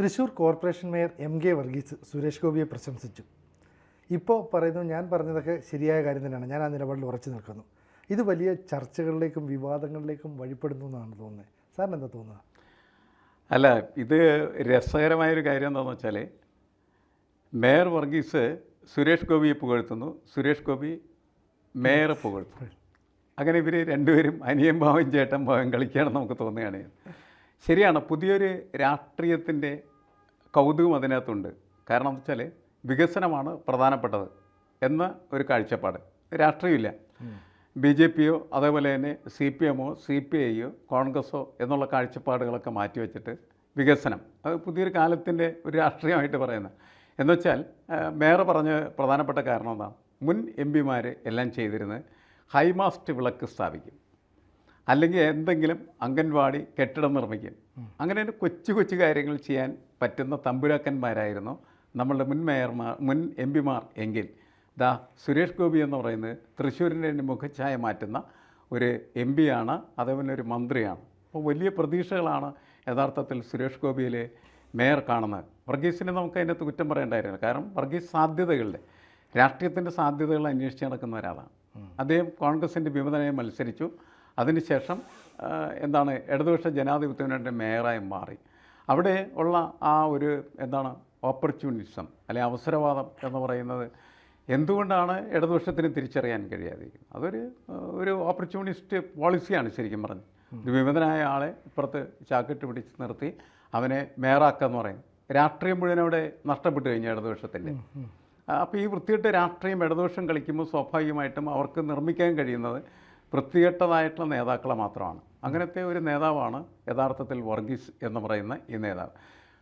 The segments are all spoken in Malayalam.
Thrissur corporation mayor M K Varghese Suresh ഗോപിയെ പ്രശംസിച്ചു. ഇപ്പോൾ പറയുന്നു ഞാൻ പറഞ്ഞതൊക്കെ ശരിയായ കാര്യം തന്നെയാണ്. ഞാൻ ആ നിലപാടിൽ ഉറച്ചു നിൽക്കുന്നു. ഇത് വലിയ ചർച്ചകളിലേക്കും വിവാദങ്ങളിലേക്കും വഴിപ്പെടുന്നു എന്നാണ് തോന്നുന്നത്. സാറിന് എന്താ തോന്നുന്നത് അല്ല ഇത് രസകരമായൊരു കാര്യം എന്താണെന്ന് വെച്ചാൽ മേയർ വർഗീസ് സുരേഷ് ഗോപിയെ പുകഴ്ത്തുന്നു. സുരേഷ് ഗോപി മേയറെ പുകഴ്ത്തുന്നു. അങ്ങനെ ഇവർ രണ്ടുപേരും അനിയം ഭാവം ചേട്ടൻ ഭാവം കളിക്കുകയാണെന്ന് നമുക്ക് തോന്നുകയാണ്. ശരിയാണ് പുതിയൊരു രാഷ്ട്രീയത്തിന്റെ കൗതുകം അതിനകത്തുണ്ട്. കാരണം എന്ന് വെച്ചാൽ വികസനമാണ് പ്രധാനപ്പെട്ടത് എന്ന ഒരു കാഴ്ചപ്പാട്. രാഷ്ട്രീയമില്ല. ബി ജെ പിയോ അതേപോലെ തന്നെ സി പി എമ്മോ സി പി ഐയോ കോൺഗ്രസ്സോ എന്നുള്ള കാഴ്ചപ്പാടുകളൊക്കെ മാറ്റിവെച്ചിട്ട് വികസനം. അത് പുതിയൊരു കാലത്തിന്റെ ഒരു രാഷ്ട്രീയമായിട്ട് പറയുന്നത്. എന്നുവെച്ചാൽ മേയർ പറഞ്ഞ പ്രധാനപ്പെട്ട കാരണം എന്താണ്? മുൻ എം പിമാർ എല്ലാം ചെയ്തിരുന്നത് ഹൈമാസ്റ്റ് വിളക്ക് സ്ഥാപിക്കും. അല്ലെങ്കിൽ എന്തെങ്കിലും അംഗൻവാടി കെട്ടിടം നിർമ്മിക്കും അങ്ങനെ കൊച്ചു കൊച്ചു കാര്യങ്ങൾ ചെയ്യാൻ പറ്റുന്ന തമ്പുരാക്കന്മാരായിരുന്നു നമ്മളുടെ മുൻ മേയർമാർ മുൻ എം പിമാർ എങ്കിൽ. ദാ സുരേഷ് ഗോപി എന്ന് പറയുന്നത് തൃശ്ശൂരിന്റെ മുഖച്ഛായ മാറ്റുന്ന ഒരു എം പിയാണ് അതേപോലെ ഒരു മന്ത്രിയാണ്. അപ്പോൾ വലിയ പ്രതീക്ഷകളാണ് യഥാർത്ഥത്തിൽ സുരേഷ് ഗോപിയിലെ മേയർ കാണുന്നത്. വർഗീസിനെ നമുക്ക് അതിനകത്ത് കുറ്റം പറയേണ്ടായിരുന്നു കാരണം വർഗീസ് സാധ്യതകളുടെ രാഷ്ട്രീയത്തിന്റെ സാധ്യതകൾ അന്വേഷിച്ച് നടക്കുന്ന ഒരാളാണ്. അദ്ദേഹം കോൺഗ്രസിന്റെ വിമതനായി മത്സരിച്ചു. അതിനുശേഷം എന്താണ് ഇടതുപക്ഷ ജനാധിപത്യത്തിന്റെ മേയറായി മാറി. അവിടെ ഉള്ള ആ ഒരു എന്താണ് ഓപ്പർച്യൂണിസം അല്ലെങ്കിൽ അവസരവാദം എന്ന് പറയുന്നത് എന്തുകൊണ്ടാണ് ഇടതുപക്ഷത്തിന് തിരിച്ചറിയാൻ കഴിയാതിരിക്കുന്നത്? അതൊരു ഒരു ഓപ്പർച്യൂണിസ്റ്റ് പോളിസിയാണ് ശരിക്കും പറഞ്ഞത് ഒരു വിമതനായ ആളെ ഇപ്പുറത്ത് ചാക്കിട്ട് പിടിച്ച് നിർത്തി അവനെ മേയറാക്കുക എന്ന് പറയും രാഷ്ട്രീയം മുഴുവൻ അവിടെ നഷ്ടപ്പെട്ടു കഴിഞ്ഞു ഇടതുപക്ഷത്തിന്റെ. അപ്പോൾ ഈ വൃത്തിയിട്ട് രാഷ്ട്രീയം ഇടതുപക്ഷം കളിക്കുമ്പോൾ സ്വാഭാവികമായിട്ടും അവർക്ക് നിർമ്മിക്കാൻ കഴിയുന്നത് വൃത്തികെട്ടതായിട്ടുള്ള നേതാക്കളെ മാത്രമാണ്. അങ്ങനത്തെ ഒരു നേതാവാണ് യഥാർത്ഥത്തിൽ വർഗീസ് എന്ന് പറയുന്ന ഈ നേതാവ്.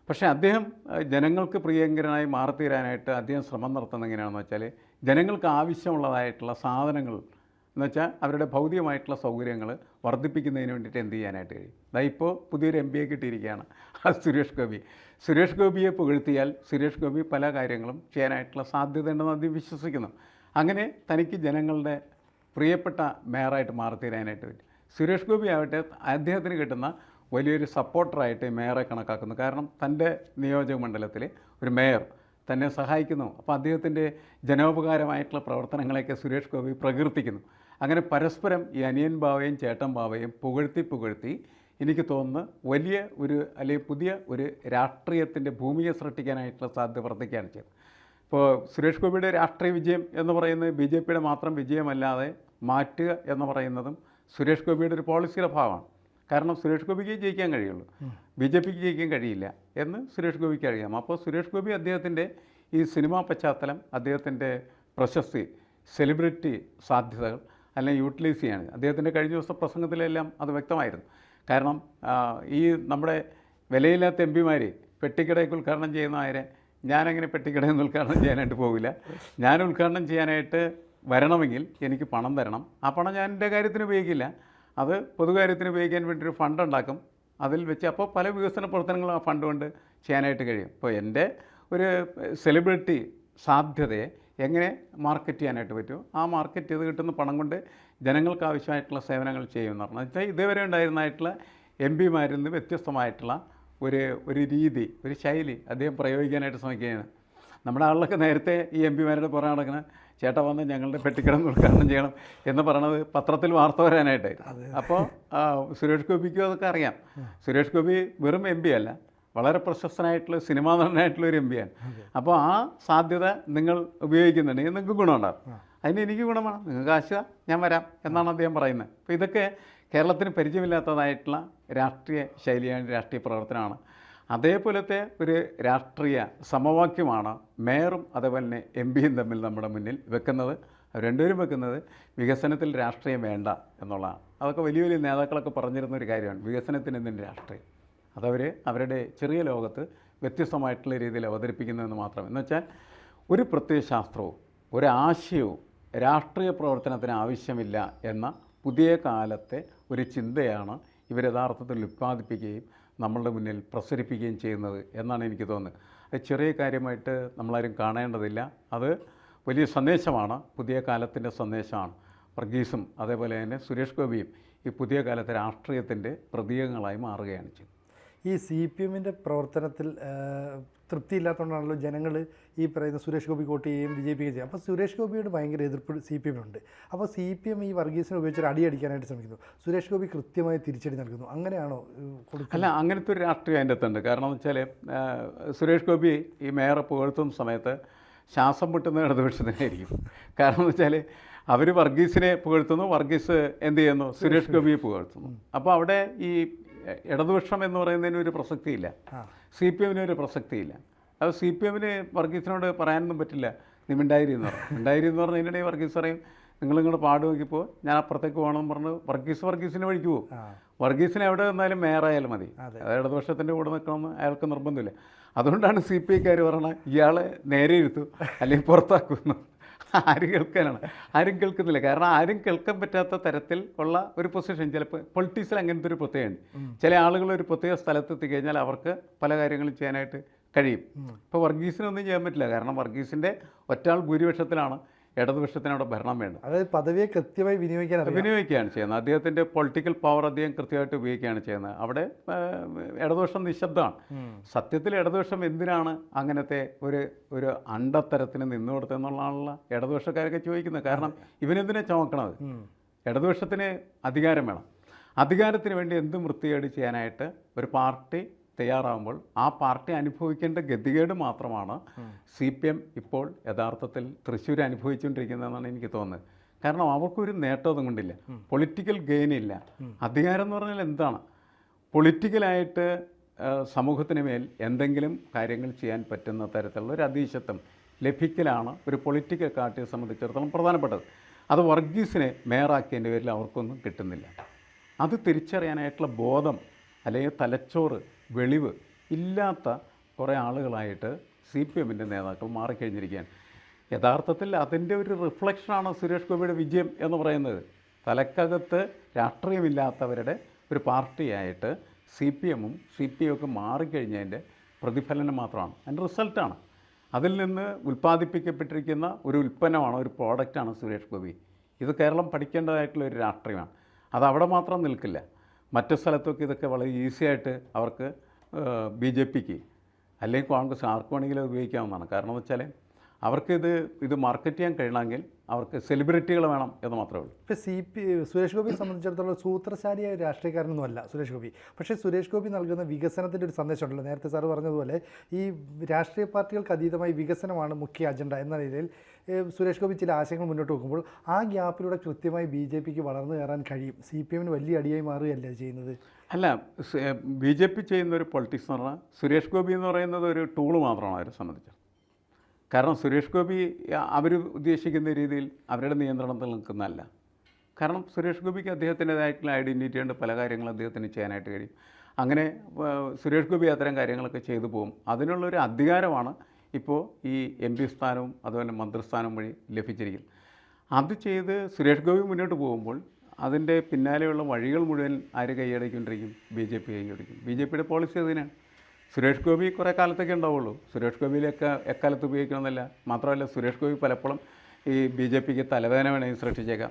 പക്ഷേ അദ്ദേഹം ജനങ്ങൾക്ക് പ്രിയങ്കരനായി മാറിത്തീരാനായിട്ട് അദ്ദേഹം ശ്രമം നടത്തുന്നത് എങ്ങനെയാണെന്ന് വെച്ചാൽ ജനങ്ങൾക്ക് ആവശ്യമുള്ളതായിട്ടുള്ള സാധനങ്ങൾ എന്ന് വെച്ചാൽ അവരുടെ ഭൗതികമായിട്ടുള്ള സൗകര്യങ്ങൾ വർദ്ധിപ്പിക്കുന്നതിന് വേണ്ടിയിട്ട് എന്ത് ചെയ്യാനായിട്ട് കഴിയും? അതാ ഇപ്പോൾ പുതിയൊരു എം പിയെ കിട്ടിയിരിക്കുകയാണ് അത് സുരേഷ് ഗോപി. സുരേഷ് ഗോപിയെ പുകഴ്ത്തിയാൽ സുരേഷ് ഗോപി പല കാര്യങ്ങളും ചെയ്യാനായിട്ടുള്ള സാധ്യതയുണ്ടെന്ന് അദ്ദേഹം വിശ്വസിക്കുന്നു. അങ്ങനെ തനിക്ക് ജനങ്ങളുടെ പ്രിയപ്പെട്ട മേയറായിട്ട് മാറിത്തീരാനായിട്ട് പറ്റും. സുരേഷ് ഗോപി ആവട്ടെ അദ്ദേഹത്തിന് കിട്ടുന്ന വലിയൊരു സപ്പോർട്ടറായിട്ട് മേയറെ കണക്കാക്കുന്നു. കാരണം തന്റെ നിയോജക മണ്ഡലത്തിൽ ഒരു മേയർ തന്നെ സഹായിക്കുന്നു. അപ്പോൾ അദ്ദേഹത്തിന്റെ ജനോപകാരമായിട്ടുള്ള പ്രവർത്തനങ്ങളെയൊക്കെ സുരേഷ് ഗോപി പ്രകീർത്തിക്കുന്നു. അങ്ങനെ പരസ്പരം ഈ അനിയൻ ബാവയും ചേട്ടൻ ബാവയും പുകഴ്ത്തി പുകഴ്ത്തി എനിക്ക് തോന്നുന്നു വലിയ ഒരു അല്ലെങ്കിൽ പുതിയ ഒരു രാഷ്ട്രീയത്തിന്റെ ഭൂമിയെ സൃഷ്ടിക്കാനായിട്ടുള്ള സാധ്യത വർദ്ധിക്കുകയാണ് ചെയ്തത്. ഇപ്പോൾ സുരേഷ് ഗോപിയുടെ രാഷ്ട്രീയ വിജയം എന്ന് പറയുന്നത് ബി ജെ പിയുടെ മാത്രം വിജയമല്ലാതെ മാറ്റുക എന്ന് പറയുന്നതും സുരേഷ് ഗോപിയുടെ ഒരു പോളിസിയുടെ ഭാഗമാണ്. കാരണം സുരേഷ് ഗോപിക്ക് ജയിക്കാൻ കഴിയുള്ളൂ. ബി ജെ പിക്ക് ജയിക്കാൻ കഴിയില്ല എന്ന് സുരേഷ് ഗോപിക്ക് അറിയാം. അപ്പോൾ സുരേഷ് ഗോപി അദ്ദേഹത്തിന്റെ ഈ സിനിമാ പശ്ചാത്തലം അദ്ദേഹത്തിന്റെ പ്രശസ്തി സെലിബ്രിറ്റി സാധ്യതകൾ അല്ലെങ്കിൽ യൂട്ടിലൈസ് ചെയ്യാണ് അദ്ദേഹത്തിന്റെ കഴിഞ്ഞ ദിവസത്തെ പ്രസംഗത്തിലെല്ലാം അത് വ്യക്തമായിരുന്നു. കാരണം ഈ നമ്മുടെ വിലയില്ലാത്ത എം പിമാർ പെട്ടിക്കടയ്ക്ക് ഉദ്ഘാടനം ചെയ്യുന്നവരെ ഞാനങ്ങനെ പെട്ടിക്കടയിൽ നിന്ന് ഉദ്ഘാടനം ചെയ്യാനായിട്ട് പോകില്ല ഞാൻ ഉദ്ഘാടനം ചെയ്യാനായിട്ട് വരണമെങ്കിൽ എനിക്ക് പണം തരണം. ആ പണം ഞാൻ എന്റെ കാര്യത്തിന് ഉപയോഗിക്കില്ല. അത് പൊതുകാര്യത്തിന് ഉപയോഗിക്കാൻ വേണ്ടി ഒരു ഫണ്ട് ഉണ്ടാക്കും. അതിൽ വെച്ച് അപ്പോൾ പല വികസന പ്രവർത്തനങ്ങളും ആ ഫണ്ട് കൊണ്ട് ചെയ്യാനായിട്ട് കഴിയും. ഇപ്പോൾ എന്റെ ഒരു സെലിബ്രിറ്റി സാധ്യതയെ എങ്ങനെ മാർക്കറ്റ് ചെയ്യാനായിട്ട് പറ്റുമോ? ആ മാർക്കറ്റ് ചെയ്ത് കിട്ടുന്ന പണം കൊണ്ട് ജനങ്ങൾക്ക് ആവശ്യമായിട്ടുള്ള സേവനങ്ങൾ ചെയ്യുമെന്ന് പറഞ്ഞു വെച്ചാൽ ഇതേവരെ ഉണ്ടായിരുന്നതായിട്ടുള്ള എം പിമാരിൽ നിന്ന് വ്യത്യസ്തമായിട്ടുള്ള ഒരു ഒരു രീതി ഒരു ശൈലി അദ്ദേഹം പ്രയോഗിക്കാനായിട്ട് ശ്രമിക്കുകയാണ്. നമ്മുടെ ആളുകളൊക്കെ നേരത്തെ ഈ എം പിമാരുടെ പുറകെ നടക്കുന്ന ചേട്ടാ വന്ന് ഞങ്ങളുടെ പെട്ടിക്കടം ഉദ്ഘാടനം ചെയ്യണം എന്ന് പറയണത് പത്രത്തിൽ വാർത്ത വരാനായിട്ടായിരുന്നു അപ്പോൾ സുരേഷ് ഗോപിക്കും അതൊക്കെ അറിയാം. സുരേഷ് ഗോപി വെറും എം പി അല്ല വളരെ പ്രശസ്തനായിട്ടുള്ള സിനിമാ നടനായിട്ടുള്ള ഒരു എം പിയാണ് അപ്പോൾ ആ സാധ്യത നിങ്ങൾ ഉപയോഗിക്കുന്നുണ്ടെങ്കിൽ നിങ്ങൾക്ക് ഗുണമുണ്ടാകും അതിന് എനിക്ക് ഗുണമാണ്. നിങ്ങൾക്ക് ആശ ഞാൻ വരാം എന്നാണ് അദ്ദേഹം പറയുന്നത്. അപ്പോൾ ഇതൊക്കെ കേരളത്തിന് പരിചയമില്ലാത്തതായിട്ടുള്ള രാഷ്ട്രീയ ശൈലിയാണ് രാഷ്ട്രീയ പ്രവർത്തനമാണ്. അതേപോലത്തെ ഒരു രാഷ്ട്രീയ സമവാക്യമാണ് മേയറും അതേപോലെ തന്നെ എം പിയും തമ്മിൽ നമ്മുടെ മുന്നിൽ വെക്കുന്നത്. രണ്ടുപേരും വെക്കുന്നത് വികസനത്തിൽ രാഷ്ട്രീയം വേണ്ട എന്നുള്ളതാണ്. അതൊക്കെ വലിയ വലിയ നേതാക്കളൊക്കെ പറഞ്ഞിരുന്ന ഒരു കാര്യമാണ്. വികസനത്തിന് എന്തിന് രാഷ്ട്രീയം? അതവർ അവരുടെ ചെറിയ ലോകത്ത് വ്യത്യസ്തമായിട്ടുള്ള രീതിയിൽ അവതരിപ്പിക്കുന്നതെന്ന് മാത്രം. എന്ന് വെച്ചാൽ ഒരു പ്രത്യയശാസ്ത്രവും ഒരാശയവും രാഷ്ട്രീയ പ്രവർത്തനത്തിന് ആവശ്യമില്ല എന്ന പുതിയ കാലത്തെ ഒരു ചിന്തയാണ് ഇവർ യഥാർത്ഥത്തിൽ ഉൽപ്പാദിപ്പിക്കുകയും നമ്മളുടെ മുന്നിൽ പ്രസരിപ്പിക്കുകയും ചെയ്യുന്നത് എന്നാണ് എനിക്ക് തോന്നുന്നത്. അത് ചെറിയ കാര്യമായിട്ട് നമ്മളാരും കാണേണ്ടതില്ല. അത് വലിയ സന്ദേശമാണ്. പുതിയ കാലത്തിന്റെ സന്ദേശമാണ്. വർഗീസും അതേപോലെ തന്നെ സുരേഷ് ഗോപിയും ഈ പുതിയ കാലത്തെ രാഷ്ട്രീയത്തിന്റെ പ്രതീകങ്ങളായി മാറുകയാണ് ചെയ്യുന്നത് ഈ സി പി എമ്മിന്റെ പ്രവർത്തനത്തിൽ തൃപ്തിയില്ലാത്തതുകൊണ്ടാണല്ലോ ജനങ്ങൾ ഈ പറയുന്ന സുരേഷ് ഗോപി വോട്ട് ചെയ്യുകയും ബി ജെ പി ചെയ്യും അപ്പോൾ സുരേഷ് ഗോപിയോട് ഭയങ്കര എതിർപ്പ് സി പി എമ്മിനുണ്ട്. അപ്പോൾ സി പി എം ഈ വർഗീസിനെ ഉപയോഗിച്ചൊരു അടി അടിക്കാനായിട്ട് ശ്രമിക്കുന്നു. സുരേഷ് ഗോപി കൃത്യമായി തിരിച്ചടി നൽകുന്നു. അങ്ങനെയാണോ അല്ല അങ്ങനത്തെ ഒരു രാഷ്ട്രീയം അതിന്റെ അകത്തുണ്ട്. കാരണം എന്ന് വെച്ചാൽ സുരേഷ് ഗോപി ഈ മേയറെ പുകഴ്ത്തുന്ന സമയത്ത് ശ്വാസം മുട്ടുന്ന ഇടതുപക്ഷത്തിനായിരിക്കും. കാരണം എന്ന് വെച്ചാൽ അവർ വർഗീസിനെ പുകഴ്ത്തുന്നു വർഗീസ് എന്ത് ചെയ്യുന്നു? സുരേഷ് ഗോപിയെ പുകഴ്ത്തുന്നു. അപ്പോൾ അവിടെ ഈ ഇടതുപക്ഷം എന്ന് പറയുന്നതിന് ഒരു പ്രസക്തിയില്ല. സി പി എമ്മിന് ഒരു പ്രസക്തിയില്ല. അത് സി പി എമ്മിന് വർഗീസിനോട് പറയാനൊന്നും പറ്റില്ല. നീ മിണ്ടായിരി എന്ന് പറഞ്ഞു. മിണ്ടായിരി എന്ന് പറഞ്ഞതിനിടെ വർഗീസ് പറയും നിങ്ങൾ നിങ്ങളുടെ പാട് നോക്കിപ്പോൾ ഞാൻ അപ്പുറത്തേക്ക് പോകണമെന്ന് പറഞ്ഞ് വർഗീസ് വർഗീസിന് വഴിക്ക് പോകും. വർഗീസിനെ എവിടെ നിന്നാലും മേയറായാലും മതി. അതെ. അത് ഇടതുപക്ഷത്തിന്റെ കൂടെ നിൽക്കണമെന്ന് അയാൾക്ക് നിർബന്ധമില്ല. അതുകൊണ്ടാണ് സി പി ഐക്കാർ പറയണത് ഇയാളെ നേരെ ഇരുത്തു അല്ലെങ്കിൽ പുറത്താക്കുന്നു ആരും കേൾക്കാനാണ്. ആരും കേൾക്കുന്നില്ല. കാരണം ആരും കേൾക്കാൻ പറ്റാത്ത തരത്തിൽ ഉള്ള ഒരു പൊസിഷൻ ചിലപ്പോൾ പൊളിറ്റിക്സിൽ അങ്ങനത്തെ ഒരു പ്രത്യേകമുണ്ട് ചില ആളുകൾ ഒരു പ്രത്യേക സ്ഥലത്തെത്തി കഴിഞ്ഞാൽ അവർക്ക് പല കാര്യങ്ങളും ചെയ്യാനായിട്ട് കഴിയും. ഇപ്പോൾ വർഗീസിനൊന്നും ചെയ്യാൻ പറ്റില്ല. കാരണം വർഗീസിന്റെ ഒറ്റാൾ ഭൂരിപക്ഷത്തിലാണ്. ഇടതുപക്ഷത്തിനവിടെ ഭരണം വേണം. അതായത് പദവിയെ കൃത്യമായി വിനിയോഗിക്കാൻ വിനിയോഗിക്കുകയാണ് ചെയ്യുന്നത്. അദ്ദേഹത്തിന്റെ പൊളിറ്റിക്കൽ പവർ അദ്ദേഹം കൃത്യമായിട്ട് ഉപയോഗിക്കുകയാണ് ചെയ്യുന്നത്. അവിടെ ഇടതുപക്ഷം നിശബ്ദമാണ്. സത്യത്തിൽ ഇടതുപക്ഷം എന്തിനാണ് അങ്ങനത്തെ ഒരു ഒരു അണ്ടത്തരത്തിന് നിന്നു കൊടുത്തെന്നുള്ളതാണുള്ള ഇടതുപക്ഷക്കാരൊക്കെ ചോദിക്കുന്നത്. കാരണം ഇവനെന്തിനാ ചുമക്കണത്. ഇടതുപക്ഷത്തിന് അധികാരം വേണം. അധികാരത്തിന് വേണ്ടി എന്തും വൃത്തികേട് ചെയ്യാനായിട്ട് ഒരു പാർട്ടി തയ്യാറാകുമ്പോൾ ആ പാർട്ടി അനുഭവിക്കേണ്ട ഗതികേട് മാത്രമാണ് സി പി എം ഇപ്പോൾ യഥാർത്ഥത്തിൽ തൃശ്ശൂർ അനുഭവിച്ചുകൊണ്ടിരിക്കുന്നതെന്നാണ് എനിക്ക് തോന്നുന്നത്. കാരണം അവർക്കൊരു നേട്ടമൊന്നും കൊണ്ടില്ല. പൊളിറ്റിക്കൽ ഗെയിൻ ഇല്ല. അധികാരം എന്ന് പറഞ്ഞാൽ എന്താണ്? പൊളിറ്റിക്കലായിട്ട് സമൂഹത്തിന് മേൽ എന്തെങ്കിലും കാര്യങ്ങൾ ചെയ്യാൻ പറ്റുന്ന തരത്തിലുള്ള ഒരു അതീശത്വം ലഭിക്കലാണ് ഒരു പൊളിറ്റിക്കൽ പാർട്ടിയെ സംബന്ധിച്ചിടത്തോളം പ്രധാനപ്പെട്ടത്. അത് വർഗീസിനെ മേയറാക്കിയതിന്റെ പേരിൽ അവർക്കൊന്നും കിട്ടുന്നില്ല. അത് തിരിച്ചറിയാനായിട്ടുള്ള ബോധം അല്ലെങ്കിൽ തലച്ചോറ് വെളിവ് ഇല്ലാത്ത കുറേ ആളുകളായിട്ട് സി പി എമ്മിന്റെ നേതാക്കൾ മാറിക്കഴിഞ്ഞിരിക്കുകയാണ്. യഥാർത്ഥത്തിൽ അതിന്റെ ഒരു റിഫ്ലക്ഷനാണ് സുരേഷ് ഗോപിയുടെ വിജയം എന്ന് പറയുന്നത്. തലക്കകത്ത് രാഷ്ട്രീയമില്ലാത്തവരുടെ ഒരു പാർട്ടിയായിട്ട് സി പി എമ്മും സി പി എം ഒക്കെ മാറിക്കഴിഞ്ഞതിന്റെ പ്രതിഫലനം മാത്രമാണ്. അതിന്റെ റിസൾട്ടാണ്. അതിൽ നിന്ന് ഉൽപ്പാദിപ്പിക്കപ്പെട്ടിരിക്കുന്ന ഒരു ഉൽപ്പന്നമാണ് ഒരു പ്രോഡക്റ്റാണ് സുരേഷ് ഗോപി. ഇത് കേരളം പഠിക്കേണ്ടതായിട്ടുള്ള ഒരു രാഷ്ട്രീയമാണ്. അത് അവിടെ മാത്രം നിൽക്കില്ല. മറ്റു സ്ഥലത്തൊക്കെ ഇതൊക്കെ വളരെ ഈസി ആയിട്ട് അവർക്ക് ബി ജെ പിക്ക് അല്ലെങ്കിൽ കോൺഗ്രസ് ആർക്ക് വേണമെങ്കിലും അത് ഉപയോഗിക്കാവുന്നതാണ്. കാരണം എന്ന് വെച്ചാൽ അവർക്കിത് ഇത് മാർക്കറ്റ് ചെയ്യാൻ കഴിയണമെങ്കിൽ അവർക്ക് സെലിബ്രിറ്റികൾ വേണം എന്ന് മാത്രമേ ഉള്ളൂ. ഇപ്പോൾ സി പി സുരേഷ് ഗോപിയെ സംബന്ധിച്ചിടത്തോളം സൂത്രശാലിയായ രാഷ്ട്രീയക്കാരനൊന്നുമല്ല രാഷ്ട്രീയക്കാരനൊന്നും അല്ല സുരേഷ് ഗോപി. പക്ഷേ സുരേഷ് ഗോപി നൽകുന്ന വികസനത്തിന്റെ ഒരു സന്ദേശമുണ്ടല്ലോ. നേരത്തെ സാറ് പറഞ്ഞതുപോലെ ഈ രാഷ്ട്രീയ പാർട്ടികൾക്ക് അതീതമായി വികസനമാണ് മുഖ്യ അജണ്ട എന്ന നിലയിൽ സുരേഷ് ഗോപി ചില ആശയങ്ങൾ മുന്നോട്ട് വെക്കുമ്പോൾ ആ ഗ്യാപ്പിലൂടെ കൃത്യമായി ബി ജെ പിക്ക് വളർന്നു കയറാൻ കഴിയും. സി പി എമ്മിന് വലിയ അടിയായി മാറുകയല്ലേ ചെയ്യുന്നത്? അല്ല ബി ജെ പി ചെയ്യുന്ന ഒരു പൊളിറ്റിക്സ് എന്ന് പറഞ്ഞാൽ സുരേഷ് ഗോപി എന്ന് പറയുന്നത് ഒരു ടൂൾ മാത്രമാണ് അവരെ സംബന്ധിച്ചത് കാരണം സുരേഷ് ഗോപി അവർ ഉദ്ദേശിക്കുന്ന രീതിയിൽ അവരുടെ നിയന്ത്രണത്തിൽ നിൽക്കുന്നതല്ല. കാരണം സുരേഷ് ഗോപിക്ക് അദ്ദേഹത്തിന്റെതായിട്ടുള്ള ഐഡന്റിറ്റി ഉണ്ട് പല കാര്യങ്ങളും അദ്ദേഹത്തിന് ചെയ്യാനായിട്ട് കഴിയും. അങ്ങനെ സുരേഷ് ഗോപി അത്തരം കാര്യങ്ങളൊക്കെ ചെയ്തു പോകും. അതിനുള്ളൊരു അധികാരമാണ് ഇപ്പോൾ ഈ എം പി സ്ഥാനവും അതുപോലെ മന്ത്രിസ്ഥാനവും വഴി ലഭിച്ചിരിക്കുന്നത്. അത് ചെയ്ത് സുരേഷ് ഗോപി മുന്നോട്ട് പോകുമ്പോൾ അതിന്റെ പിന്നാലെയുള്ള വഴികൾ മുഴുവൻ ആര് കൈയടക്കിക്കൊണ്ടിരിക്കും? ബി ജെ പി കൈയടിക്കും. ബി ജെ പിയുടെ പോളിസി അതിനാണ് സുരേഷ് ഗോപി കുറേ കാലത്തൊക്കെ ഉണ്ടാവുള്ളൂ. സുരേഷ് ഗോപിയിലൊക്കെ എക്കാലത്ത് ഉപയോഗിക്കണമെന്നില്ല. മാത്രമല്ല സുരേഷ് ഗോപി പലപ്പോഴും ഈ ബി ജെ പിക്ക് തലവേദന വേണമെങ്കിൽ സൃഷ്ടിച്ചേക്കാം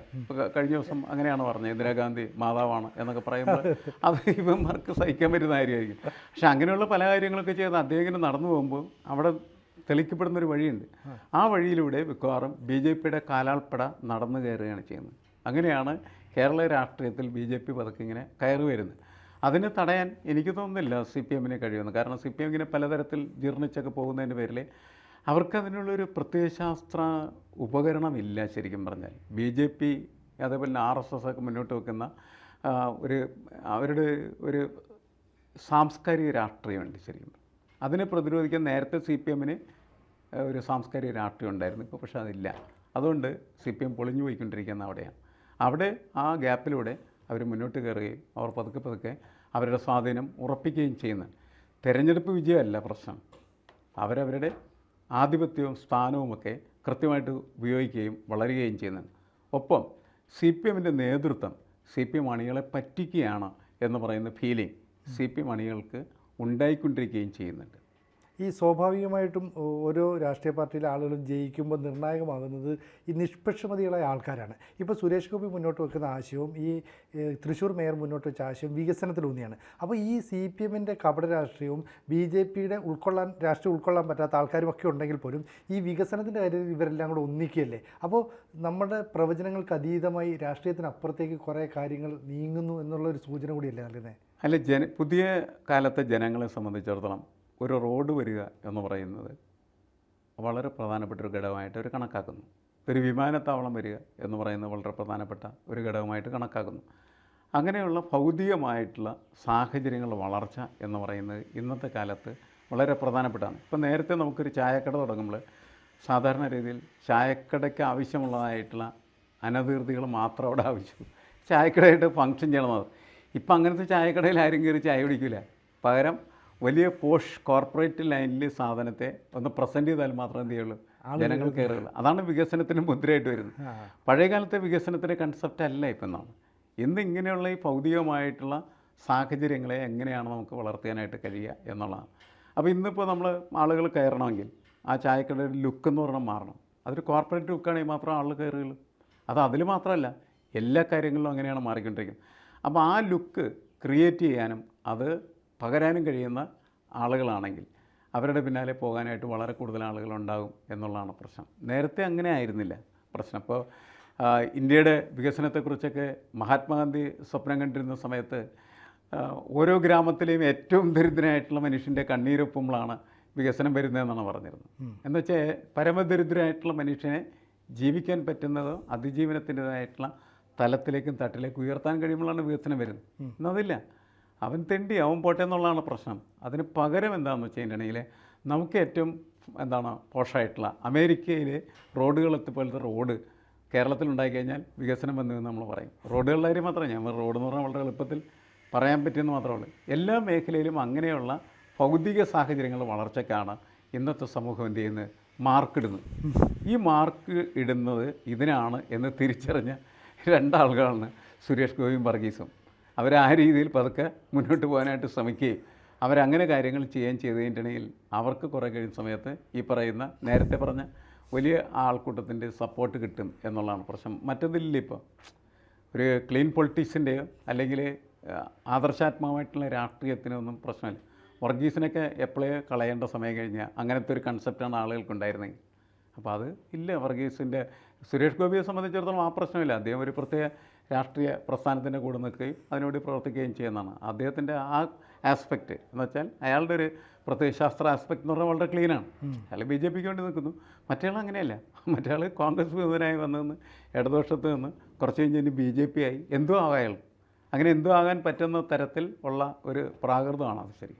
കഴിഞ്ഞ ദിവസം അങ്ങനെയാണ് പറഞ്ഞത്. ഇന്ദിരാഗാന്ധി മാതാവാണ് എന്നൊക്കെ പറയുമ്പോൾ അത് ഇവന്മാർക്ക് സഹിക്കാൻ പറ്റുന്ന കാര്യമായിരിക്കും. പക്ഷെ അങ്ങനെയുള്ള പല കാര്യങ്ങളൊക്കെ ചെയ്ത് അദ്ദേഹം ഇങ്ങനെ നടന്നു പോകുമ്പോൾ അവിടെ തെളിക്കപ്പെടുന്ന ഒരു വഴിയുണ്ട്. ആ വഴിയിലൂടെ മിക്കവാറും ബി ജെ പിയുടെ കാലാൾപ്പട നടന്നു കയറുകയാണ് ചെയ്യുന്നത്. അങ്ങനെയാണ് കേരള രാഷ്ട്രീയത്തിൽ ബി ജെ പി പതുക്കെ ഇങ്ങനെ കയറി വരുന്നത്. അതിനെ തടയാൻ എനിക്ക് തോന്നുന്നില്ല സി പി എമ്മിന് കഴിയുമെന്ന്. കാരണം സി പി എം ഇങ്ങനെ പലതരത്തിൽ ജീർണിച്ചൊക്കെ പോകുന്നതിന്റെ പേരിൽ അവർക്കതിനുള്ളൊരു പ്രത്യയശാസ്ത്ര ഉപകരണമില്ല ശരിക്കും പറഞ്ഞാൽ. ബി ജെ പി അതേപോലെ തന്നെ ആർ എസ് എസ് ഒക്കെ മുന്നോട്ട് വെക്കുന്ന ഒരു അവരുടെ ഒരു സാംസ്കാരിക രാഷ്ട്രീയമുണ്ട് ശരിക്കും. അതിനെ പ്രതിരോധിക്കാൻ നേരത്തെ സി പി എമ്മിന് ഒരു സാംസ്കാരിക രാഷ്ട്രീയം ഉണ്ടായിരുന്നു. ഇപ്പോൾ പക്ഷേ അതില്ല. അതുകൊണ്ട് സി പി എം പൊളിഞ്ഞു പോയിക്കൊണ്ടിരിക്കുന്ന അവിടെയാണ്. അവിടെ ആ ഗ്യാപ്പിലൂടെ അവർ മുന്നോട്ട് കയറുകയും അവർ പതുക്കെ പതുക്കെ അവരുടെ സ്വാധീനം ഉറപ്പിക്കുകയും ചെയ്യുന്നത് തിരഞ്ഞെടുപ്പ് വിജയമല്ല പ്രശ്നം. അവരവരുടെ ആധിപത്യവും സ്ഥാനവുമൊക്കെ കൃത്യമായിട്ട് ഉപയോഗിക്കുകയും വളരുകയും ചെയ്യുന്നുണ്ട്. ഒപ്പം സി പി എമ്മിന്റെ നേതൃത്വം സി പി എം അണികളെ പറ്റിക്കുകയാണ് എന്ന് പറയുന്ന ഫീലിംഗ് സി പി എം അണികൾക്ക് ഉണ്ടായിക്കൊണ്ടിരിക്കുകയും ചെയ്യുന്നുണ്ട്. ഈ സ്വാഭാവികമായിട്ടും ഓരോ രാഷ്ട്രീയ പാർട്ടിയിലെ ആളുകളും ജയിക്കുമ്പോൾ നിർണായകമാകുന്നത് ഈ നിഷ്പക്ഷമതികളായ ആൾക്കാരാണ്. ഇപ്പോൾ സുരേഷ് ഗോപി മുന്നോട്ട് വെക്കുന്ന ആശയവും ഈ തൃശ്ശൂർ മേയർ മുന്നോട്ട് വെച്ച ആശയവും വികസനത്തിലൂന്നിയാണ്. അപ്പോൾ ഈ സി പി എമ്മിന്റെ കപട രാഷ്ട്രീയവും ബി ജെ പിയുടെ ഉൾക്കൊള്ളാൻ രാഷ്ട്രീയം ഉൾക്കൊള്ളാൻ പറ്റാത്ത ആൾക്കാരും ഒക്കെ ഉണ്ടെങ്കിൽ പോലും ഈ വികസനത്തിന്റെ കാര്യത്തിൽ ഇവരെല്ലാം കൂടെ ഒന്നിക്കുകയല്ലേ? അപ്പോൾ നമ്മുടെ പ്രവചനങ്ങൾക്ക് അതീതമായി രാഷ്ട്രീയത്തിനപ്പുറത്തേക്ക് കുറേ കാര്യങ്ങൾ നീങ്ങുന്നു എന്നുള്ള ഒരു സൂചന കൂടിയല്ലേ നൽകുന്നത്? അല്ല ജന പുതിയ കാലത്തെ ജനങ്ങളെ സംബന്ധിച്ചിടത്തോളം ഒരു റോഡ് വരിക എന്ന് പറയുന്നത് വളരെ പ്രധാനപ്പെട്ട ഒരു ഘടകമായിട്ട് അവർ കണക്കാക്കുന്നു. ഒരു വിമാനത്താവളം വരിക എന്ന് പറയുന്നത് വളരെ പ്രധാനപ്പെട്ട ഒരു ഘടകമായിട്ട് കണക്കാക്കുന്നു. അങ്ങനെയുള്ള ഭൗതികമായിട്ടുള്ള സാഹചര്യങ്ങളുടെ വളർച്ച എന്ന് പറയുന്നത് ഇന്നത്തെ കാലത്ത് വളരെ പ്രധാനപ്പെട്ടതാണ് ഇപ്പം നേരത്തെ നമുക്കൊരു ചായക്കട തുടങ്ങുമ്പോൾ സാധാരണ രീതിയിൽ ചായക്കടയ്ക്ക് ആവശ്യമുള്ളതായിട്ടുള്ള അനധികൃതികൾ മാത്രം അവിടെ ആവശ്യം ചായക്കടയായിട്ട് ഫങ്ഷൻ ചെയ്യണമെന്നത് ഇപ്പം അങ്ങനത്തെ ചായക്കടയിൽ ആരും കയറി ചായ കുടിക്കില്ല പകരം വലിയ പോഷ് കോർപ്പറേറ്റ് ലൈനിൽ സാധനത്തെ ഒന്ന് പ്രസന്റ് ചെയ്താൽ മാത്രമേ എന്ത് ചെയ്യുള്ളൂ? ജനങ്ങൾ കയറുകയുള്ളൂ. അതാണ് വികസനത്തിന് മുദ്രയായിട്ട് വരുന്നത്. പഴയകാലത്തെ വികസനത്തിന്റെ കൺസെപ്റ്റ് അല്ല ഇപ്പം നാം. ഇന്ന് ഇങ്ങനെയുള്ള ഈ ഭൗതികമായിട്ടുള്ള സാഹചര്യങ്ങളെ എങ്ങനെയാണ് നമുക്ക് വളർത്താനായിട്ട് കഴിയുക എന്നുള്ളതാണ്. അപ്പോൾ ഇന്നിപ്പോൾ നമ്മൾ ആളുകൾ കയറണമെങ്കിൽ ആ ചായക്കടയുടെ ലുക്ക് എന്ന് പറഞ്ഞാൽ മാറണം. അതൊരു കോർപ്പറേറ്റ് ലുക്കാണെങ്കിൽ മാത്രം ആളുകൾ കയറുകയുള്ളൂ. അത് അതിൽ മാത്രമല്ല എല്ലാ കാര്യങ്ങളിലും അങ്ങനെയാണ് മാറിക്കൊണ്ടിരിക്കുന്നത്. അപ്പോൾ ആ ലുക്ക് ക്രിയേറ്റ് ചെയ്യാനും അത് പകരാനും കഴിയുന്ന ആളുകളാണെങ്കിൽ അവരുടെ പിന്നാലെ പോകാനായിട്ട് വളരെ കൂടുതൽ ആളുകളുണ്ടാകും എന്നുള്ളതാണ് പ്രശ്നം. നേരത്തെ അങ്ങനെ ആയിരുന്നില്ല പ്രശ്നം. ഇപ്പോൾ ഇന്ത്യയുടെ വികസനത്തെക്കുറിച്ചൊക്കെ മഹാത്മാഗാന്ധി സ്വപ്നം കണ്ടിരുന്ന സമയത്ത് ഓരോ ഗ്രാമത്തിലെയും ഏറ്റവും ദരിദ്രനായിട്ടുള്ള മനുഷ്യന്റെ കണ്ണീരൊപ്പുമ്പോഴാണ് വികസനം വരുന്നതെന്നാണ് പറഞ്ഞിരുന്നത്. എന്നുവെച്ചാൽ പരമദരിദ്രനായിട്ടുള്ള മനുഷ്യനെ ജീവിക്കാൻ പറ്റുന്നതോ അതിജീവനത്തിന്റെതായിട്ടുള്ള തലത്തിലേക്കും തട്ടിലേക്കും ഉയർത്താൻ കഴിയുമ്പോഴാണ് വികസനം വരുന്നത്. എന്നതില്ല അവൻ തെണ്ടി അവൻ പോട്ടെ എന്നുള്ളതാണ് പ്രശ്നം. അതിന് പകരം എന്താണെന്ന് വെച്ച് കഴിഞ്ഞിട്ടുണ്ടെങ്കിൽ നമുക്ക് ഏറ്റവും എന്താണ് പോഷായിട്ടുള്ള അമേരിക്കയിലെ റോഡുകളെത്തി പോലത്തെ റോഡ് കേരളത്തിൽ ഉണ്ടായി കഴിഞ്ഞാൽ വികസനം വന്നു എന്ന് നമ്മൾ പറയും. റോഡുകളുടെ കാര്യം മാത്രമേ ഞാൻ റോഡ് എന്ന് പറഞ്ഞാൽ വളരെ എളുപ്പത്തിൽ പറയാൻ പറ്റിയെന്ന് മാത്രമേ ഉള്ളൂ. എല്ലാ മേഖലയിലും അങ്ങനെയുള്ള ഭൗതിക സാഹചര്യങ്ങൾ വളർച്ചയ്ക്കാണ് ഇന്നത്തെ സമൂഹം എന്ത് ചെയ്യുന്നത്? മാർക്കിടുന്നത് ഈ മാർക്ക് ഇടുന്നത് ഇതിനാണ് എന്ന് തിരിച്ചറിഞ്ഞ രണ്ടാളുകളാണ് സുരേഷ് ഗോപിയും വർഗീസും. അവർ ആ രീതിയിൽ പതുക്കെ മുന്നോട്ട് പോകാനായിട്ട് ശ്രമിക്കുകയും അവരങ്ങനെ കാര്യങ്ങൾ ചെയ്യാൻ ചെയ്ത് അവർക്ക് കുറേ കഴിയുന്ന സമയത്ത് ഈ പറയുന്ന നേരത്തെ പറഞ്ഞ വലിയ ആൾക്കൂട്ടത്തിന്റെ സപ്പോർട്ട് കിട്ടും എന്നുള്ളതാണ് പ്രശ്നം. മറ്റതില്ല ഇപ്പോൾ ഒരു ക്ലീൻ പൊളിറ്റിക്സിന്റെയോ അല്ലെങ്കിൽ ആദർശാത്മകമായിട്ടുള്ള ആദർശാത്മകമായിട്ടുള്ള രാഷ്ട്രീയത്തിനൊന്നും പ്രശ്നമില്ല. വർഗീസിനൊക്കെ എപ്പോഴേ കളയേണ്ട സമയം കഴിഞ്ഞാൽ അങ്ങനത്തെ ഒരു കൺസെപ്റ്റാണ് ആളുകൾക്കുണ്ടായിരുന്നെങ്കിൽ. അപ്പോൾ അത് ഇല്ല. വർഗീസിന്റെ സുരേഷ് ഗോപിയെ സംബന്ധിച്ചിടത്തോളം ആ പ്രശ്നമില്ല. അദ്ദേഹം ഒരു പ്രത്യേക രാഷ്ട്രീയ പ്രസ്ഥാനത്തിന്റെ കൂടെ നിൽക്കുകയും അതിനുവേണ്ടി പ്രവർത്തിക്കുകയും ചെയ്യുന്നതാണ്. അദ്ദേഹത്തിന്റെ ആ ആസ്പെക്റ്റ് എന്ന് വെച്ചാൽ അയാളുടെ ഒരു പ്രത്യയശാസ്ത്ര ആസ്പെക്ട് എന്ന് പറഞ്ഞാൽ വളരെ ക്ലീനാണ് അയാൾ ബി ജെ പിക്ക് വേണ്ടി നിൽക്കുന്നു. മറ്റേ അങ്ങനെയല്ല. മറ്റേ കോൺഗ്രസ് വിമതനായി വന്നതെന്ന് ഇടതുപക്ഷത്ത് നിന്ന് കുറച്ച് കഴിഞ്ഞ് ബി ജെ പി ആയി. എന്തോ ആകാം അയാൾ. അങ്ങനെ എന്തോ ആകാൻ പറ്റുന്ന തരത്തിൽ ഉള്ള ഒരു പ്രാകൃതമാണ് അത് ശരി.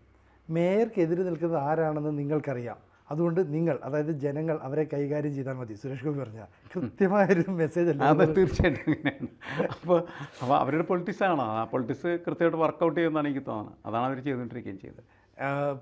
മേയർക്കെതിരെ നിൽക്കുന്നത് ആരാണെന്ന് നിങ്ങൾക്കറിയാം. അതുകൊണ്ട് നിങ്ങൾ അതായത് ജനങ്ങൾ അവരെ കൈകാര്യം ചെയ്താൽ മതി. സുരേഷ് ഗോപി പറഞ്ഞ കൃത്യമായൊരു മെസ്സേജ് അല്ല? അത് തീർച്ചയായിട്ടും അങ്ങനെയാണ്. അപ്പോൾ അപ്പോൾ അവരുടെ പൊളിറ്റിക്സ് ആണ്. ആ പൊളിറ്റിക്സ് കൃത്യമായിട്ട് വർക്കൗട്ട് ചെയ്യുമെന്നാണ് എനിക്ക് തോന്നുന്നത്. അതാണ് അവർ ചെയ്തുകൊണ്ടിരിക്കുകയും ചെയ്തത്.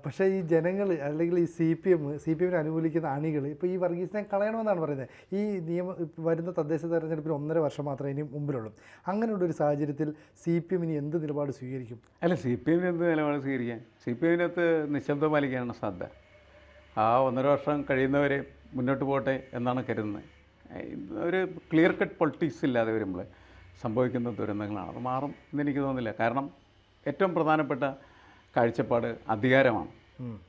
പക്ഷേ ഈ ജനങ്ങൾ അല്ലെങ്കിൽ ഈ C P M C P എമ്മിനെ അനുകൂലിക്കുന്ന അണികൾ ഇപ്പോൾ ഈ വർഗീസിനെ കളയണമെന്നാണ് പറയുന്നത്. ഈ നിയമ വരുന്ന തദ്ദേശ തെരഞ്ഞെടുപ്പിന് ഒന്നര വർഷം മാത്രമേ ഇനി മുമ്പിലുള്ളൂ. അങ്ങനെയുള്ള ഒരു സാഹചര്യത്തിൽ സി പി എമ്മിന് ഇനി എന്ത് നിലപാട് സ്വീകരിക്കും? അല്ല സി പി എമ്മിന് എന്ത് നിലപാട് സ്വീകരിക്കാൻ? സി പി എമ്മിനകത്ത് നിശബ്ദം പാലിക്കാനാണ് സാധ്യത. ആ ഒന്നര വർഷം കഴിയുന്നവരെ മുന്നോട്ട് പോകട്ടെ എന്നാണ് കരുതുന്നത്. ഒരു ക്ലിയർ കട്ട് പൊളിറ്റിക്സ് ഇല്ലാതെ വരുമ്പോൾ സംഭവിക്കുന്ന ദുരന്തങ്ങളാണ്. അത് മാറും എന്നെനിക്ക് തോന്നുന്നില്ല. കാരണം ഏറ്റവും പ്രധാനപ്പെട്ട കാഴ്ചപ്പാട് അധികാരമാണ്.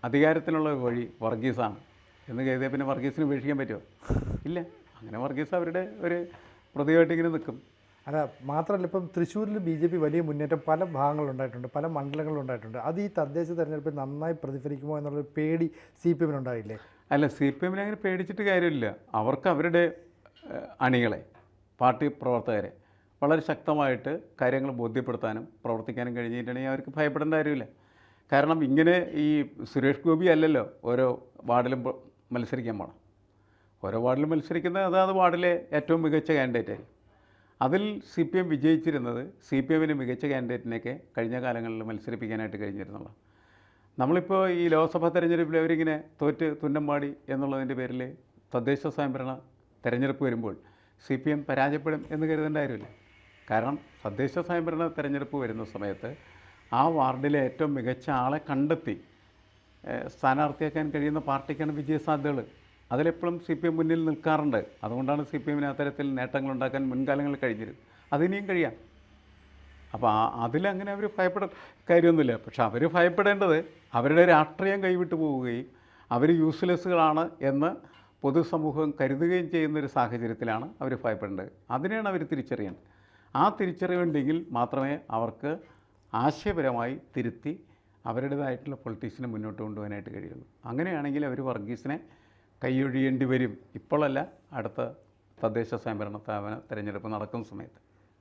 അധികാരത്തിനുള്ള വഴി വർഗീസാണ്. എന്ന് കരുതിയാൽ പിന്നെ വർഗീസിന് ഉപേക്ഷിക്കാൻ പറ്റുമോ? ഇല്ല. അങ്ങനെ വർഗീസ് അവരുടെ ഒരു പ്രതിയായിട്ട് ഇങ്ങനെ നിൽക്കും. അല്ല മാത്രമല്ല ഇപ്പം തൃശ്ശൂരിൽ ബി ജെ പി വലിയ മുന്നേറ്റം പല ഭാഗങ്ങളുണ്ടായിട്ടുണ്ട് പല മണ്ഡലങ്ങളുണ്ടായിട്ടുണ്ട് അത് ഈ തദ്ദേശ തെരഞ്ഞെടുപ്പിൽ നന്നായി പ്രതിഫലിക്കുമോ എന്നുള്ളൊരു പേടി സി പി എമ്മിനുണ്ടായില്ലേ അല്ല സി പി എമ്മിനെ അങ്ങനെ പേടിച്ചിട്ട് കാര്യമില്ല. അവർക്ക് അവരുടെ അണികളെ പാർട്ടി പ്രവർത്തകരെ വളരെ ശക്തമായിട്ട് കാര്യങ്ങൾ ബോധ്യപ്പെടുത്താനും പ്രവർത്തിക്കാനും കഴിഞ്ഞിട്ടുണ്ടെങ്കിൽ അവർക്ക് ഭയപ്പെടേണ്ട കാര്യമില്ല. കാരണം ഇങ്ങനെ ഈ സുരേഷ് ഗോപി അല്ലല്ലോ ഓരോ വാർഡിലും മത്സരിക്കാൻ പോണം. ഓരോ വാർഡിലും മത്സരിക്കുന്നത് അതാത് വാർഡിലെ ഏറ്റവും മികച്ച കാൻഡിഡേറ്റ് ആയിരിക്കും. അതിൽ സി പി എം വിജയിച്ചിരുന്നത് സി പി എമ്മിന് മികച്ച കാൻഡിഡേറ്റിനെയൊക്കെ കഴിഞ്ഞ കാലങ്ങളിൽ മത്സരിപ്പിക്കാനായിട്ട് കഴിഞ്ഞിരുന്നുള്ളൂ. നമ്മളിപ്പോൾ ഈ ലോക്സഭാ തെരഞ്ഞെടുപ്പിൽ അവരിങ്ങനെ തോറ്റ് തുന്നമ്പാടി എന്നുള്ളതിന്റെ പേരിൽ തദ്ദേശ സ്വയംഭരണ തെരഞ്ഞെടുപ്പ് വരുമ്പോൾ സി പി എം പരാജയപ്പെടും എന്ന് കരുതേണ്ട കാര്യമില്ല. കാരണം തദ്ദേശ സ്വയംഭരണ തെരഞ്ഞെടുപ്പ് വരുന്ന സമയത്ത് ആ വാർഡിലെ ഏറ്റവും മികച്ച ആളെ കണ്ടെത്തി സ്ഥാനാർത്ഥിയാക്കാൻ കഴിയുന്ന പാർട്ടിക്കാണ് വിജയസാധ്യതകൾ. അതിലെപ്പോഴും സി പി എം മുന്നിൽ നിൽക്കാറുണ്ട്. അതുകൊണ്ടാണ് സി പി എമ്മിന് അത്തരത്തിൽ നേട്ടങ്ങൾ ഉണ്ടാക്കാൻ മുൻകാലങ്ങളിൽ കഴിഞ്ഞിരുന്നത് അതിനിയും കഴിയാം. അപ്പോൾ അതിലങ്ങനെ അവർ ഭയപ്പെട കാര്യമൊന്നുമില്ല. പക്ഷെ അവർ ഭയപ്പെടേണ്ടത് അവരുടെ രാഷ്ട്രീയം കൈവിട്ടു പോവുകയും അവർ യൂസ്ലെസ്സുകളാണ് എന്ന് പൊതുസമൂഹം കരുതുകയും ചെയ്യുന്നൊരു സാഹചര്യത്തിലാണ് അവർ ഭയപ്പെടേണ്ടത്. അതിനെയാണ് അവർ തിരിച്ചറിയേണ്ടത്. ആ തിരിച്ചറിവുണ്ടെങ്കിൽ മാത്രമേ അവർക്ക് ആശയപരമായി തിരുത്തി അവരുടേതായിട്ടുള്ള പൊളിറ്റീഷ്യനെ മുന്നോട്ട് കൊണ്ടുപോകാനായിട്ട് കഴിയുള്ളൂ. അങ്ങനെയാണെങ്കിൽ അവർ വർഗീസിനെ കൈയൊഴിയേണ്ടി വരും. ഇപ്പോഴല്ല അടുത്ത തദ്ദേശ സ്വയംഭരണ സ്ഥാപന തിരഞ്ഞെടുപ്പ് നടക്കുന്ന സമയത്ത്.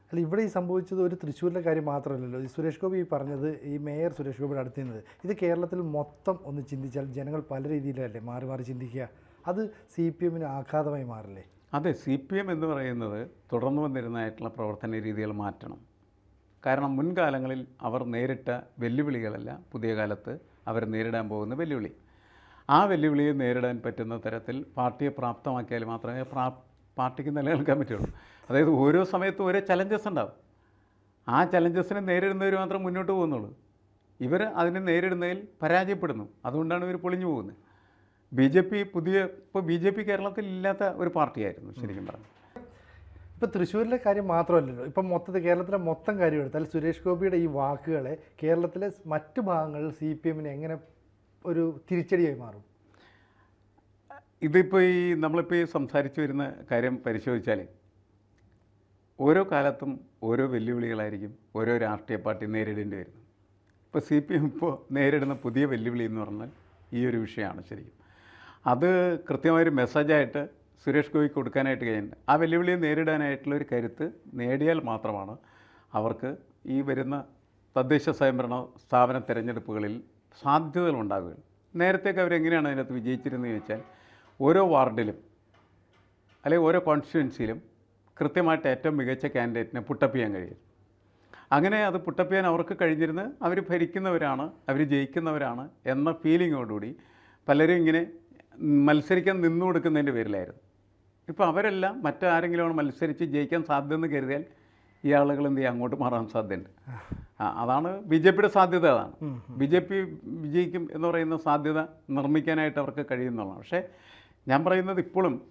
അല്ല ഇവിടെ ഈ സംഭവിച്ചത് ഒരു തൃശ്ശൂരിലെ കാര്യം മാത്രമല്ലല്ലോ. ഈ സുരേഷ് ഗോപി പറഞ്ഞത് ഈ മേയർ സുരേഷ് ഗോപിയുടെ അടുത്ത് നിന്നത് ഇത് കേരളത്തിൽ മൊത്തം ഒന്ന് ചിന്തിച്ചാൽ ജനങ്ങൾ പല രീതിയിലല്ലേ മാറി മാറി ചിന്തിക്കുക? അത് സി പി എമ്മിന് ആഘാതമായി മാറില്ലേ? അതെ സി പി എം എന്ന് പറയുന്നത് തുടർന്നു വന്നിരുന്നതായിട്ടുള്ള പ്രവർത്തന രീതികൾ മാറ്റണം. കാരണം മുൻകാലങ്ങളിൽ അവർ നേരിട്ട വെല്ലുവിളികളല്ല പുതിയ കാലത്ത് അവർ നേരിടാൻ പോകുന്ന വെല്ലുവിളി. ആ വെല്ലുവിളിയെ നേരിടാൻ പറ്റുന്ന തരത്തിൽ പാർട്ടിയെ പ്രാപ്തമാക്കിയാൽ മാത്രമേ പ്രാ പാർട്ടിക്ക് നിലനിൽക്കാൻ പറ്റുള്ളൂ. അതായത് ഓരോ സമയത്തും ഓരോ ചലഞ്ചസ് ഉണ്ടാവും. ആ ചലഞ്ചസിനെ നേരിടുന്നവർ മാത്രം മുന്നോട്ട് പോകുന്നുള്ളൂ. ഇവർ അതിനെ നേരിടുന്നതിൽ പരാജയപ്പെടുന്നു. അതുകൊണ്ടാണ് ഇവർ പൊളിഞ്ഞു പോകുന്നത്. ബി ജെ പി പുതിയ ഇപ്പോൾ ബി ജെ പി കേരളത്തിൽ ഇല്ലാത്ത ഒരു പാർട്ടിയായിരുന്നു ശരിക്കും പറഞ്ഞു ഇപ്പോൾ തൃശ്ശൂരിലെ കാര്യം മാത്രമല്ലല്ലോ. ഇപ്പം മൊത്തത്തിൽ കേരളത്തിലെ മൊത്തം കാര്യം എടുത്താൽ സുരേഷ് ഗോപിയുടെ ഈ വാക്കുകളെ കേരളത്തിലെ മറ്റു ഭാഗങ്ങളിൽ സി പി എമ്മിനെ എങ്ങനെ ഒരു തിരിച്ചടിയായി മാറും. ഇതിപ്പോൾ ഈ നമ്മളിപ്പോൾ ഈ സംസാരിച്ചു വരുന്ന കാര്യം പരിശോധിച്ചാൽ ഓരോ കാലത്തും ഓരോ വെല്ലുവിളികളായിരിക്കും ഓരോ രാഷ്ട്രീയ പാർട്ടി നേരിടേണ്ടി വരുന്നത്. ഇപ്പോൾ സി പി എം ഇപ്പോൾ നേരിടുന്ന പുതിയ വെല്ലുവിളി എന്ന് പറഞ്ഞാൽ ഈ ഒരു വിഷയമാണ് ശരിക്കും. അത് കൃത്യമായൊരു മെസ്സേജായിട്ട് സുരേഷ് ഗോപിക്ക് കൊടുക്കാനായിട്ട് കഴിയുന്നുണ്ട് ആ വെല്ലുവിളിയെ നേരിടാനായിട്ടുള്ള ഒരു കരുത്ത് നേടിയാൽ മാത്രമാണ് അവർക്ക് ഈ വരുന്ന തദ്ദേശ സ്വയംഭരണ സ്ഥാപന തിരഞ്ഞെടുപ്പുകളിൽ സാധ്യതകൾ ഉണ്ടാവുകയുള്ളൂ നേരത്തേക്ക് അവരെങ്ങനെയാണ് അതിനകത്ത് വിജയിച്ചിരുന്നത് ചോദിച്ചാൽ ഓരോ വാർഡിലും അല്ലെങ്കിൽ ഓരോ കോൺസ്റ്റിറ്റ്യുവൻസിയിലും കൃത്യമായിട്ട് ഏറ്റവും മികച്ച കാൻഡിഡേറ്റിനെ പുട്ടപ്പ് ചെയ്യാൻ കഴിയും. അങ്ങനെ അത് പുട്ടപ്പ് ചെയ്യാൻ അവർക്ക് കഴിഞ്ഞിരുന്ന് അവർ ഭരിക്കുന്നവരാണ് അവർ ജയിക്കുന്നവരാണ് എന്ന ഫീലിങ്ങോടുകൂടി പലരും ഇങ്ങനെ മത്സരിക്കാൻ നിന്നു കൊടുക്കുന്നതിന്റെ പേരിലായിരുന്നു. ഇപ്പോൾ അവരെല്ലാം മറ്റാരെങ്കിലും മത്സരിച്ച് ജയിക്കാൻ സാധ്യതയെന്ന് കരുതിയാൽ ഈ ആളുകൾ എന്ത് ചെയ്യും? അങ്ങോട്ട് മാറാൻ സാധ്യതയുണ്ട്. അതാണ് ബി ജെ പിയുടെ സാധ്യത അതാണ്. ബി ജെ പി വിജയിക്കും എന്ന് പറയുന്ന സാധ്യത നിർമ്മിക്കാനായിട്ട് അവർക്ക് കഴിയുന്നുള്ളൂ പക്ഷേ ഞാൻ പറയുന്നത് ഇപ്പോഴും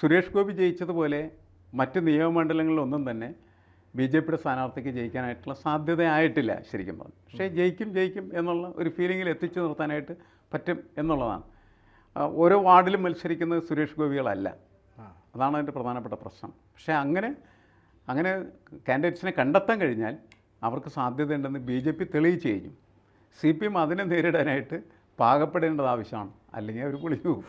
സുരേഷ് ഗോപി ജയിച്ചതുപോലെ മറ്റ് നിയമമണ്ഡലങ്ങളിലൊന്നും തന്നെ ബി ജെ പിയുടെ സ്ഥാനാർത്ഥിക്ക് ജയിക്കാനായിട്ടുള്ള സാധ്യതയായിട്ടില്ല ശരിക്കും പറഞ്ഞു പക്ഷേ ജയിക്കും ജയിക്കും എന്നുള്ള ഒരു ഫീലിങ്ങിൽ എത്തിച്ചു നിർത്താനായിട്ട് പറ്റും എന്നുള്ളതാണ്. ഓരോ വാർഡിലും മത്സരിക്കുന്നത് സുരേഷ് ഗോപികളല്ല. അതാണ് അതിന്റെ പ്രധാനപ്പെട്ട പ്രശ്നം. പക്ഷേ അങ്ങനെ അങ്ങനെ കാൻഡിഡേറ്റ്സിനെ കണ്ടെത്താൻ കഴിഞ്ഞാൽ അവർക്ക് സാധ്യതയുണ്ടെന്ന് ബി ജെ പി തെളിയിച്ചു കഴിഞ്ഞു. സി പി എം അതിനെ നേരിടാനായിട്ട് പാകപ്പെടേണ്ടത് ആവശ്യമാണ്. അല്ലെങ്കിൽ അവർ പൊളിഞ്ഞു പോകും.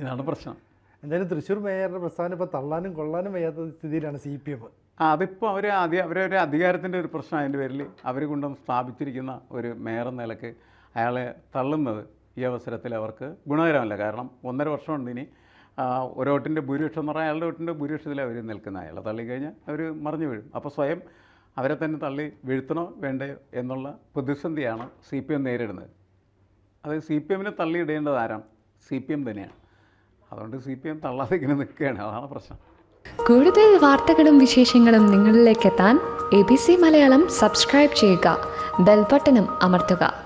ഇതാണ് പ്രശ്നം. എന്തായാലും തൃശ്ശൂർ മേയറുടെ പ്രസ്ഥാനം ഇപ്പോൾ തള്ളാനും കൊള്ളാനും വയ്യാത്ത സ്ഥിതിയിലാണ് സി പി എം. അതിപ്പോൾ അവർ അധി അവരൊരു അധികാരത്തിന്റെ ഒരു പ്രശ്നം അതിന്റെ പേരിൽ അവർ കൊണ്ടുവന്ന് സ്ഥാപിച്ചിരിക്കുന്ന ഒരു മേയർ എന്ന നിലയ്ക്ക് അയാളെ തള്ളുന്നത് ഈ അവസരത്തിൽ അവർക്ക് ഗുണകരമല്ല. കാരണം ഒന്നര വർഷമുണ്ട് ഇനി ഒരു വോട്ടിന്റെ ഭൂരിപക്ഷം എന്ന് പറഞ്ഞാൽ അയാളുടെ വോട്ടിന്റെ ഭൂരിപക്ഷത്തിൽ അവർ നിൽക്കുന്ന അയാളെ തള്ളിക്കഴിഞ്ഞാൽ അവർ മറിഞ്ഞു വീഴും. അപ്പോൾ സ്വയം അവരെ തന്നെ തള്ളി വീഴ്ത്തണോ വേണ്ടയോ എന്നുള്ള പ്രതിസന്ധിയാണ് സി പി എം നേരിടുന്നത്. അത് സി പി എമ്മിനെ തള്ളിയിടേണ്ടത് ആരാണ് സി പി എം തന്നെയാണ്. അതുകൊണ്ട് സി പി എം തള്ളാതെ ഇങ്ങനെ നിൽക്കുകയാണ്. അതാണ് പ്രശ്നം. കൂടുതൽ വാർത്തകളും വിശേഷങ്ങളും നിങ്ങളിലേക്ക് എത്താൻ A B C Malayalam subscribe ചെയ്യുക. ബെൽബട്ടനും അമർത്തുക.